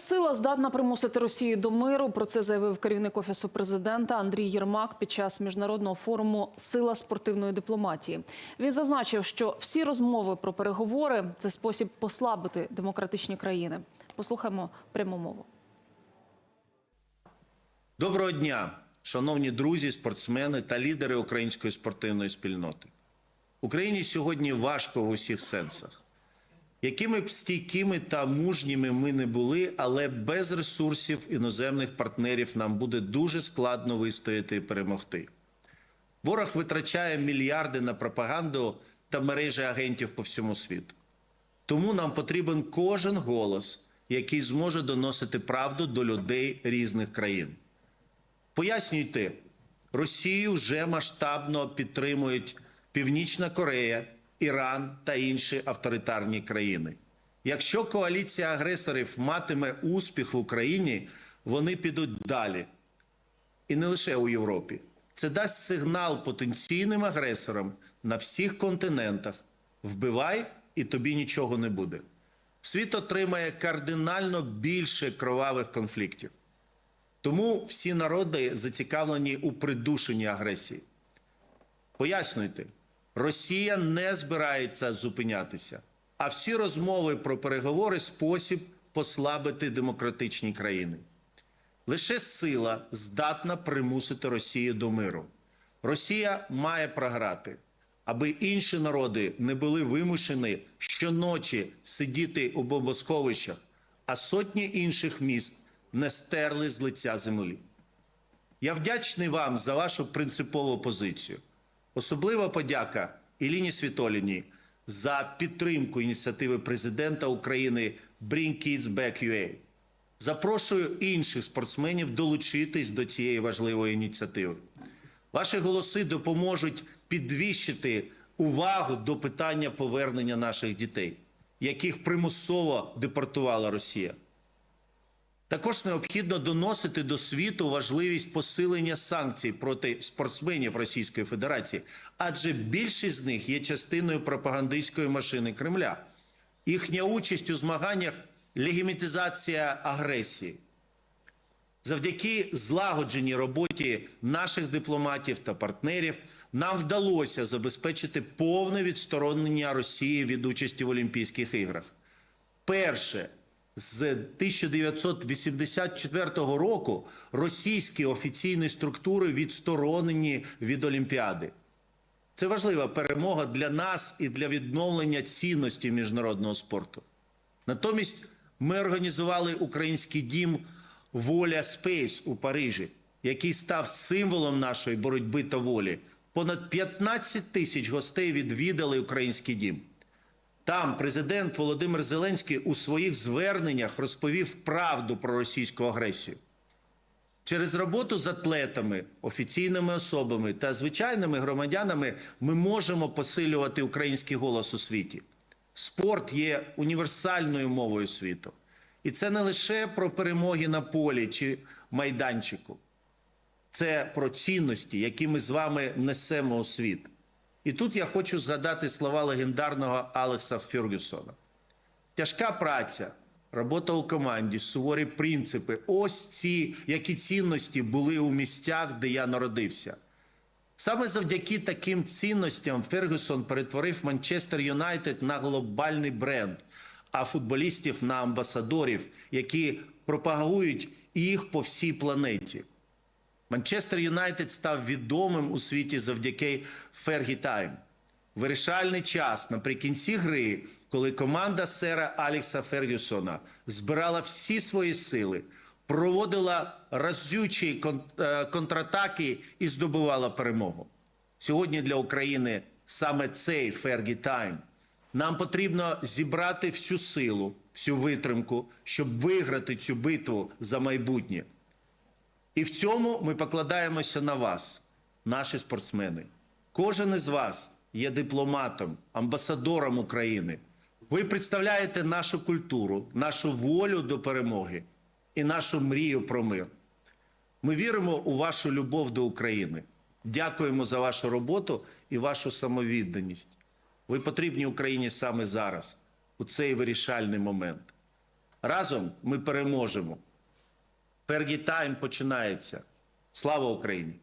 сила здатна примусити Росію до миру. Про це заявив керівник офісу президента Андрій Єрмак під час міжнародного форуму Сила спортивної дипломатії. Він зазначив, що всі розмови про переговори це спосіб послабити демократичні країни. Послухаємо пряму мову. Доброго дня, шановні друзі, спортсмени та лідери української спортивної спільноти. Україні сьогодні важко в усіх сенсах. Якими б стійкими та мужніми ми не були, але без ресурсів іноземних партнерів нам буде дуже складно вистояти і перемогти. Ворог витрачає мільярди на пропаганду та мережі агентів по всьому світу. Тому нам потрібен кожен голос, який зможе доносити правду до людей різних країн. Пояснюйте, Росію вже масштабно підтримують Північна Корея, Іран та інші авторитарні країни. Якщо коаліція агресорів матиме успіх в Україні, вони підуть далі. І не лише у Європі. Це дасть сигнал потенційним агресорам на всіх континентах: вбивай, і тобі нічого не буде. Світ отримає кардинально більше кровавих конфліктів. Тому всі народи зацікавлені у придушенні агресії. Пояснюйте, Росія не збирається зупинятися, а всі розмови про переговори спосіб послабити демократичні країни. Лише сила здатна примусити Росію до миру. Росія має програти, аби інші народи не були вимушені щоночі сидіти у бомбосховищах, а сотні інших міст не стерли з лиця землі. Я вдячний вам за вашу принципову позицію. Особлива подяка Іліні Світоліні за підтримку ініціативи президента України Bring Kids Back UA. Запрошую інших спортсменів долучитись до цієї важливої ініціативи. Ваші голоси допоможуть підвищити увагу до питання повернення наших дітей, яких примусово депортувала Росія. Також необхідно доносити до світу важливість посилення санкцій проти спортсменів Російської Федерації, адже більшість з них є частиною пропагандистської машини Кремля. Їхня участь у змаганнях легімітизація агресії. Завдяки злагодженій роботі наших дипломатів та партнерів нам вдалося забезпечити повне відсторонення Росії від участі в Олімпійських іграх. Перше з 1984 року російські офіційні структури відсторонені від Олімпіади. Це важлива перемога для нас і для відновлення цінності міжнародного спорту. Натомість ми організували український дім Воля Спейс у Парижі, який став символом нашої боротьби та волі. Понад 15 тисяч гостей відвідали український дім. Там президент Володимир Зеленський у своїх зверненнях розповів правду про російську агресію. Через роботу з атлетами, офіційними особами та звичайними громадянами ми можемо посилювати український голос у світі. Спорт є універсальною мовою світу. І це не лише про перемоги на полі чи майданчику, це про цінності, які ми з вами несемо у світ. І тут я хочу згадати слова легендарного Алекса Фергюсона. Тяжка праця, робота у команді, суворі принципи ось ці, які цінності були у місцях, де я народився. Саме завдяки таким цінностям Фергюсон перетворив Манчестер Юнайтед на глобальний бренд, а футболістів на амбасадорів, які пропагують їх по всій планеті. Манчестер Юнайтед став відомим у світі завдяки Фергі Тайм. Вирішальний час наприкінці гри, коли команда сера Алікса Фергюсона збирала всі свої сили, проводила разючі е, контратаки і здобувала перемогу. Сьогодні для України саме цей Фергі Тайм. Нам потрібно зібрати всю силу, всю витримку, щоб виграти цю битву за майбутнє. І в цьому ми покладаємося на вас, наші спортсмени. Кожен із вас є дипломатом, амбасадором України. Ви представляєте нашу культуру, нашу волю до перемоги і нашу мрію про мир. Ми віримо у вашу любов до України. Дякуємо за вашу роботу і вашу самовідданість. Ви потрібні Україні саме зараз, у цей вирішальний момент. Разом ми переможемо. Фергі тайм починається. Слава Україні!